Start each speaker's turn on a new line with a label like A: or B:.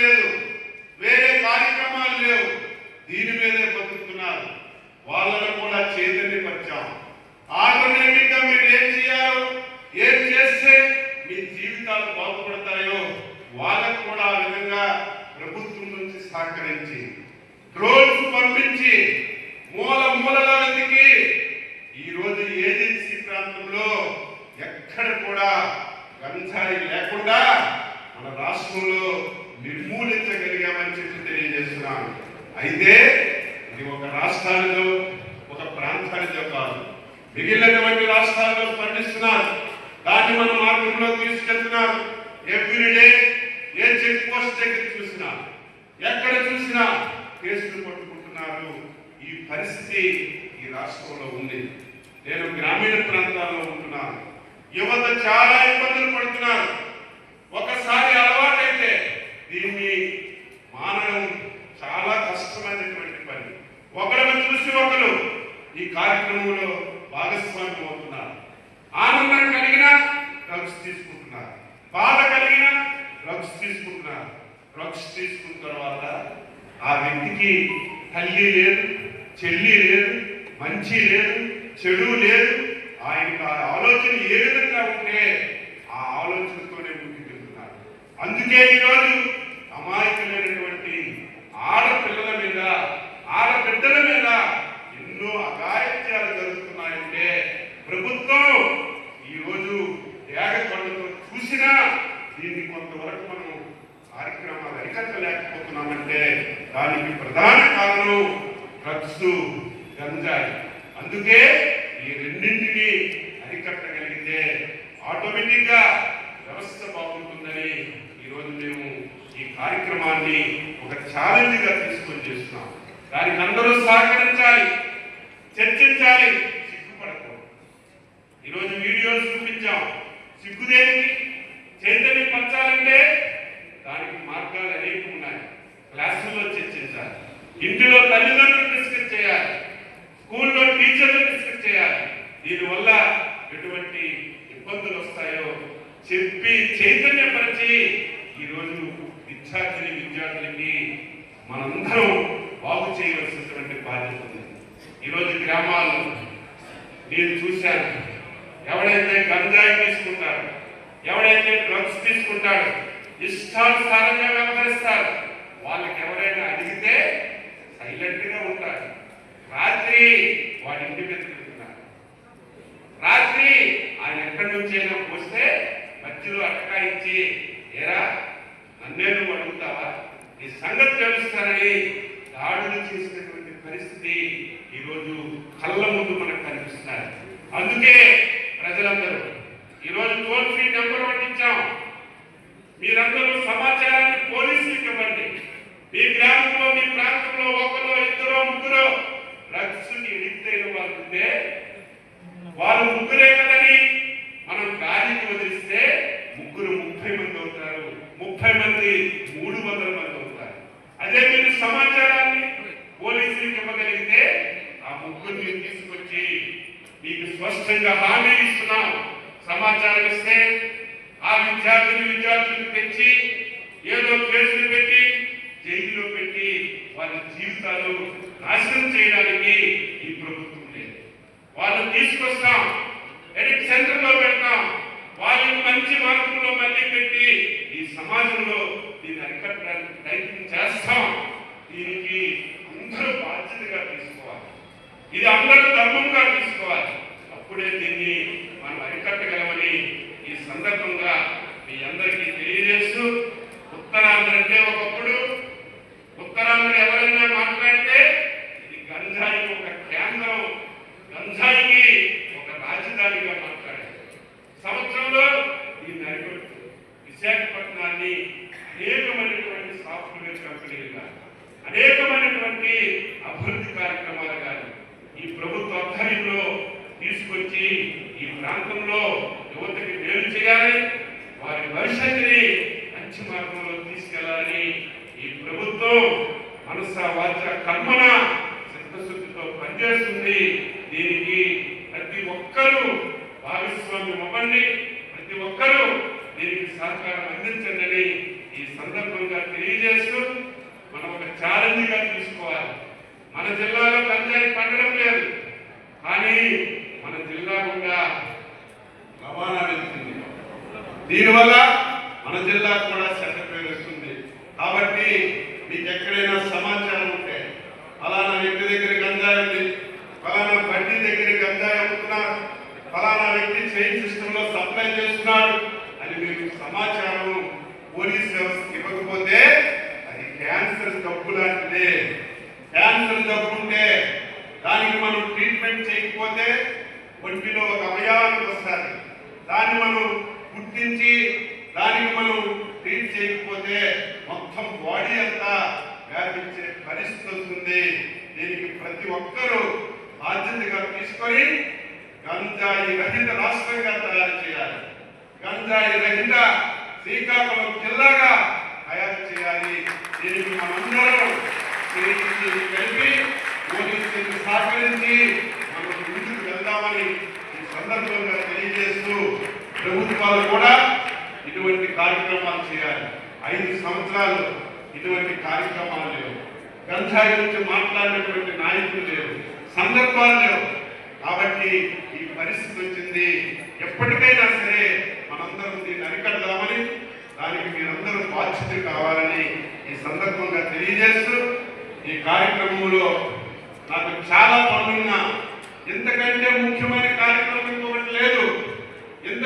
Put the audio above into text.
A: లేదు. వేరే కార్యక్రమాలు లేవు. దీని మీదే బతుకుతున్నారు. వాళ్ళను కూడా చైతన్యపరిచాం. ఆల్టర్నేటివ్గా మీరు ఏం చేయాలో ఏం చేస్తే మీ జీవితాలు బాగుపడతాయో వాళ్ళకు కూడా ఆ విధంగా ప్రభుత్వం నుంచి సహకరించి డ్రోన్స్ పంపించి మూల మూలలో ఈరోజు ఈ రోజు ఏజెన్సీ ప్రాంతంలో ఎక్కడ కూడా గంజాయి లేకుండా మన రాష్ట్రంలో నిర్మూలించగలిగామని చెప్పి తెలియజేస్తున్నాను. అయితే ఇది ఒక రాష్ట్రానిలో ఒక ప్రాంతానితో కాదు. మిగిలినటువంటి రాష్ట్రాల్లో స్పందిస్తున్నారు దాన్ని మన మార్గంలో తీసుకెళ్తున్నారు. ఎవ్రీడే ఏ చెక్ పోస్ట్ దగ్గర చూసినా ఎక్కడ చూసినా కేసులు పట్టుకుంటున్నారు. ఈ పరిస్థితి ఈ రాష్ట్రంలో ఉంది. నేను గ్రామీణ ప్రాంతాల్లో ఉంటున్నాను. యువత చాలా ఇబ్బందులు పడుతున్నారు. ఒకసారి అలవాటైతే దీన్ని మానడం చాలా కష్టమైనటువంటి పని ఒకరిని చూసి ఒకరు ఈ కార్యక్రమంలో భాగస్వామ్యం అవుతున్నారు ఆనందం కలిగినా డ్రగ్స్ తీసుకుంటున్నారు. బాధ కలిగిన డ్రగ్స్ తీసుకుంటున్నారు. డ్రగ్స్ తీసుకున్న తర్వాత ఆ వ్యక్తికి తల్లి లేదు చెల్లి లేదు మంచి లేదు చెడు లేదు. ఆయనకు ఆ ఆలోచన ఏ విధంగా ఉంటే ఆ ఆలోచనతోనే ముందుకెళ్తున్నారు అందుకే ఈరోజు అమాయకులైనటువంటి ఆడపిల్లల మీద ఆడబిడ్డల మీద ఎన్నో అఘాయిత్యాలు జరుగుతున్నాయంటే ప్రభుత్వం ఈరోజు ఏగ కళ్ళతో చూసినా దీన్ని కొంతవరకు మనం కార్యక్రమాలు అరికట్టలేకపోతున్నామంటే దానికి ప్రధాన కారణం డ్రగ్స్ గంజాయి. అందుకే ఈ రెండింటిని అరికట్టగలిగితే ఆటోమేటిక్గా వ్యవస్థ బాగుంటుందని ఈరోజు మేము ఈ కార్యక్రమాన్ని ఒక ఛాలెంజ్గా తీసుకొని చేస్తున్నాం. దానికి అందరూ సహకరించాలి చర్చించాలి సిగ్గుపడకూడదు. ఈరోజు వీడియోస్ చూపించాం. సిగ్గు దేనికి చైతన్యం పంచాలంటే దానికి మార్గాలు అనేవి ఉన్నాయి. క్లాసుల్లో చర్చించాలి. ఇంటిలో తల్లిదండ్రులు దీనివల్ల ఎటువంటి ఇబ్బందులు వస్తాయో చెప్పి చైతన్యపరిచి ఈరోజు విద్యార్థిని విద్యార్థులకి మనందరం బాగు చేయవలసినటువంటి బాధ్యత ఉంది. ఈరోజు గ్రామాల్లో నేను చూశాను. ఎవడైతే గంజాయి తీసుకుంటాడు ఎవడైతే డ్రగ్స్ తీసుకుంటాడు ఇష్టానుసారంగా వ్యవహరిస్తారు. వాళ్ళకి ఎవరైనా అడిగితే సైలెంట్గా ఉంటారు. రాత్రి వాడి ఇంటి మీద ఎక్కడి నుంచైనా పోస్తే మధ్యలో అటకాయించి ఏరా నన్నే నువ్వు అడుగుతావా ఈ సంగతి తెలుస్తానని దాడులు చేసినటువంటి పరిస్థితి ఈరోజు కళ్ళ ముందు మనకు కనిపిస్తున్నారు అందుకే ప్రజలందరూ ఈరోజు టోల్ ఫ్రీ నెంబర్ పట్టించాం మీరందరూ సమాచారాన్ని పోలీసులకు ఇవ్వండి. మీ గ్రామంలో మీ ప్రాంతంలో ఒకరో ఇద్దరో ముగ్గురో డ్రగ్స్కి ఎడిక్ట్ అయిన వాళ్ళు ఉంటే వాళ్ళు ముగ్గురే కదని మనం గాలికి వదిలిస్తే ముగ్గురు ముప్పై మంది అవుతారు ముప్పై మంది మూడు వందల మంది అవుతారు అదే మీరు సమాచారాన్ని పోలీసులకు ఇవ్వగలిగితే ఆ ముగ్గురిని తీసుకొచ్చి మీకు స్పష్టంగా హామీ ఇస్తున్నాం. సమాచారం ఇస్తే ఆ విద్యార్థులు విద్యార్థులకు తెచ్చి ఏదో కేసులు పెట్టి జైల్లో పెట్టి వాళ్ళ జీవితాలు నాశనం చేయడానికి ఈ ప్రభుత్వం లేదు. వాళ్ళని తీసుకొస్తాం. ఎడిట్ సెంటర్లో పెడతాం. వాళ్ళని మంచి మార్గంలో మళ్ళీ పెట్టి ఈ సమాజంలో దీన్ని అరికట్టడానికి ప్రయత్నం చేస్తాం. దీనికి అందరూ బాధ్యతగా తీసుకోవాలి. ఇది అందరూ ధర్మంగా తీసుకోవాలి. అప్పుడే దీన్ని మనం అరికట్టగలమని ఈ సందర్భంగా మీ అందరికీ తెలియజేస్తూ ఉత్తరాంధ్ర అంటే ఒకప్పుడు ఉత్తరాంధ్ర ఎవరైనా మాట్లాడితే ఇది గంజాయికి ఒక కేంద్రం గంజాయికి ఒక రాజధానిగా మాట్లాడారు. సంవత్సరంలో దీన్ని అరికట్టు విశాఖపట్నాన్ని అనేకమైనటువంటి సాఫ్ట్వేర్ కంపెనీలుగా అనేకమైనటువంటి అభివృద్ధి కార్యక్రమాలు కానీ ఈ ప్రభుత్వ ఆధ్వర్యంలో తీసుకొచ్చి ఈ ప్రాంతంలో యువతకి మేలు చేయాలి వారి భవిష్యత్తుని మంచి మార్గంలో తీసుకెళ్ళాలని ఈ ప్రభుత్వం మనస వాచ కర్మన చిత్తశుద్ధితో పనిచేస్తుంది. దీనికి ప్రతి ఒక్కరూ భాగస్వామ్యం అవ్వండి. ప్రతి ఒక్కరూ దీనికి సహకారం అందించండి ఈ సందర్భంగా తెలియజేస్తూ మనం ఒక ఛాలెంజ్గా తీసుకోవాలి. మన జిల్లాలో పంచాయతీ పండడం లేదు. కానీ మన జిల్లా గుండా రవాణా వెళ్తుంది దీనివల్ల మన జిల్లా కూడా చెడ్డ పేరు వస్తుంది కాబట్టి మీకు ఎక్కడైనా సమాచారం ఉంటే ఫలానా వ్యక్తి దగ్గర గంజాయి ఉంది ఫలానా బండి దగ్గర గంజాయి అమ్ముతున్నారు ఫలానా వ్యక్తి చైన్ సిస్టమ్లో సప్లై చేస్తున్నాడు అని మీకు సమాచారం పోలీస్ వ్యవస్థకి ఇవ్వకపోతే అది క్యాన్సర్ జబ్బు లాంటిదే. క్యాన్సర్ జబ్బు ఉంటే దానికి మనం ట్రీట్మెంట్ చేయకపోతే ఒంటిలో ఒక అవయవానికి వస్తుంది దాన్ని మనం గుర్తించి దానికి మనం ట్రీట్ చేయకపోతే మొత్తం బాడీ అంతా వ్యాపించే పరిస్థితి వస్తుంది. దీనికి ప్రతి ఒక్కరూ బాధ్యతగా తీసుకొని గంజాయి రహిత రాష్ట్రంగా తయారు చేయాలి. గంజాయి రహిత శ్రీకాకుళం జిల్లాగా తయారు చేయాలి. దీనికి మనందరం చేయించి కలిపి పోలీసులకు సహకరించి మనం ముందుకు వెళ్దామని ఈ సందర్భంగా తెలియజేస్తూ ప్రభుత్వాలు కూడా ఇటువంటి కార్యక్రమాలు చేయాలి ఐదు సంవత్సరాలు ఇటువంటి కార్యక్రమాలు లేవు. గంజాయి గురించి మాట్లాడినటువంటి నాయకులు లేవు సందర్భాలు లేవు. కాబట్టి ఈ పరిస్థితి వచ్చింది. ఎప్పటికైనా సరే మనందరం దీన్ని అరికడదామని దానికి మీరందరూ బాధ్యత కావాలని ఈ సందర్భంగా తెలియజేస్తూ ఈ కార్యక్రమంలో నాకు చాలా పనులున్నా ఎంతకంటే ముఖ్యమైన కార్యక్రమం ఇంకొకటి లేదు. ఎంత